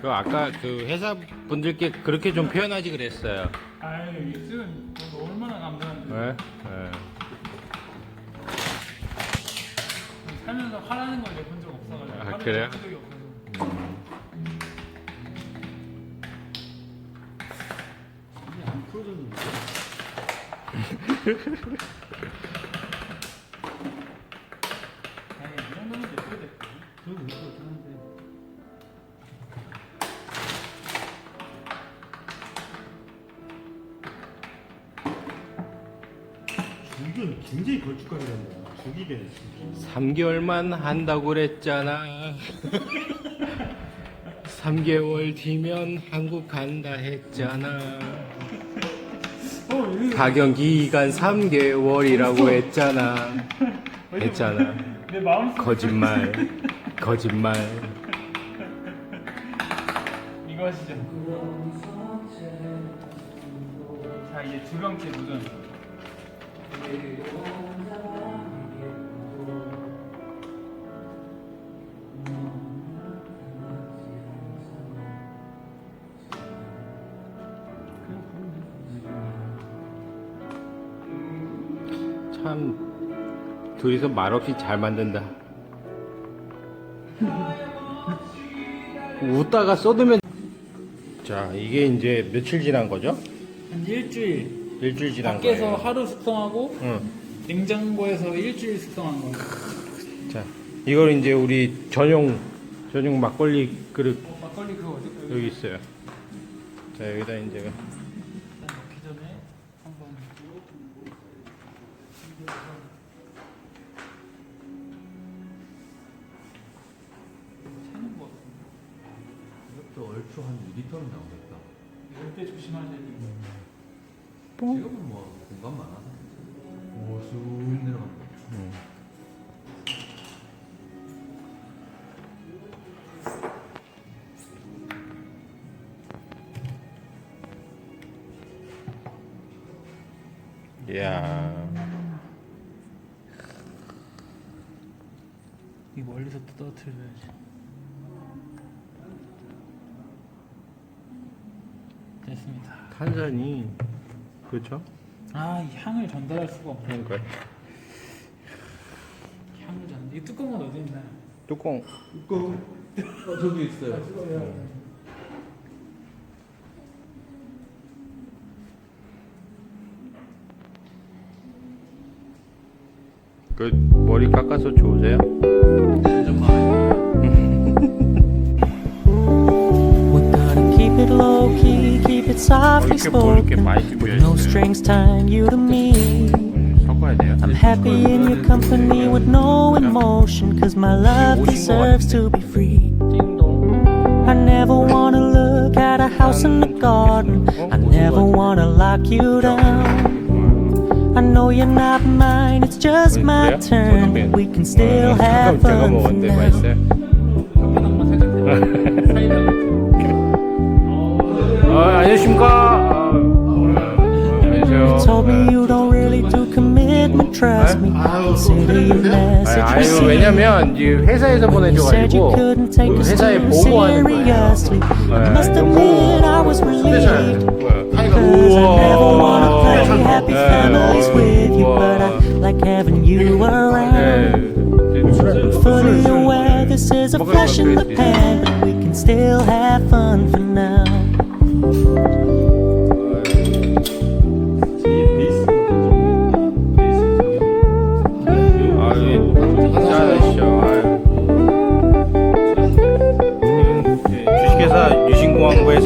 그 아까 그 회사 분들께 그렇게 좀 표현하지 그랬어요. 아유 지금 너 얼마나 감사한데 네? 네. 살면서 화나는 걸 내본 적 없어가지고 아, 화를 그래요? 낸 적이 없어서 이게 안 풀어졌는데. 죽은 굉장히 걸쭉하게 된다. 죽이게. 3개월만 한다고 그랬잖아. 3개월 뒤면 한국 간다 했잖아. 어 이거 가격 기간 3개월이라고 했잖아. 했잖아. 내 마음속 거짓말. 거짓말. 이거 하시죠 자 이제 두 번째 도전 참 둘이서 말없이 잘 만든다. 웃다가 쏟으면 자 이게 이제 며칠 지난 거죠? 한 일주일 일주일 지난 밖에서 거예요. 하루 숙성하고 응. 냉장고에서 일주일 숙성한 거 자 이걸 이제 우리 전용 전용 막걸리 그릇 어, 막걸리 그거 어디 여기 여기 있어요. 자 여기다 이제 일단 넣기 전에 한번 차는 거 같은데 이것도 얼추 한 2리터는 나오겠다. 이럴 때 조심하셔야 돼 요 지금은 뭐 공간 많아서. 오쑥 내려간다. 이야 이 멀리서 또 떨어뜨려야지 됐습니다 탄산이 그렇죠? 아 이 향을 전달할 수가 없네 그러니까 향을 전. 이 뚜껑은 어디 있나요? 뚜껑 뚜껑. 어, 저기 있어요. 그 머리 깎아서 좋으세요? softly spoke with no strings tying you to me. I'm happy in your company with no emotion, cause my love deserves to be free. I never wanna look at a house in the garden, I never wanna lock you down. I know you're not mine, it's just my turn, we can still have fun. For now. 안녕하십니까? 아, 안녕하세요. Told me you don't really do commitment, trust me. Consider your message 아유, received. 왜냐면 이 회사에서 When you said you 보내줘가지고 couldn't take 그 us 회사에 too 보고하는 거예요. seriously. I 네, must 좀 admit I was relieved. Cause I never wanna play happy 네, families with you, but I 우와. like having you around. 네. I'm fully aware this is a flash in the pan, but we can still have fun for now.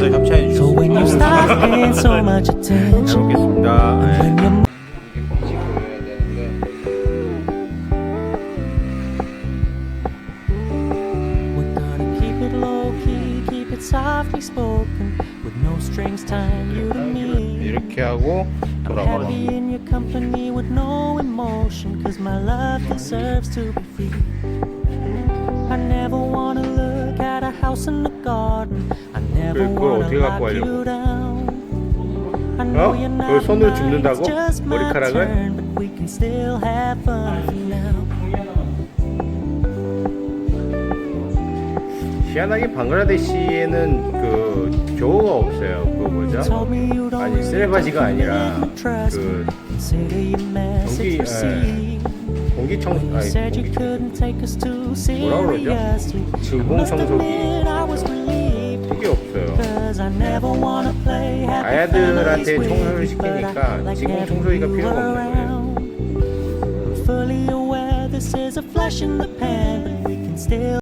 네, 협찬해 잘 먹겠습니다. 네. it softly spoken, strings tying you to me. 이렇게 하고 I'm 돌아가라. happy in your company with no emotion, cause my love deserves to be free. I never wanna look at a house in the garden. I never 그걸 wanna 어떻게 갖고 lock you 하려고? down. I know 어? you're 그걸 not 손으로 mine, 줍는다고? it's just my 머리카락을? turn, but we can still have fun for now. 희한하게 방글라데시에는 그 조어가 없어요. 그 뭐죠? 아니 쓰레바지가 아니라. 그 예. received. 공기청 You 아니 공기 뭐라 그러죠? 진공 청소기. 그게 없어요. With 청소를 시키니까 진공 청소기가 필요가 없는 거예요. Fully aware this is a flash in the pan, but we can still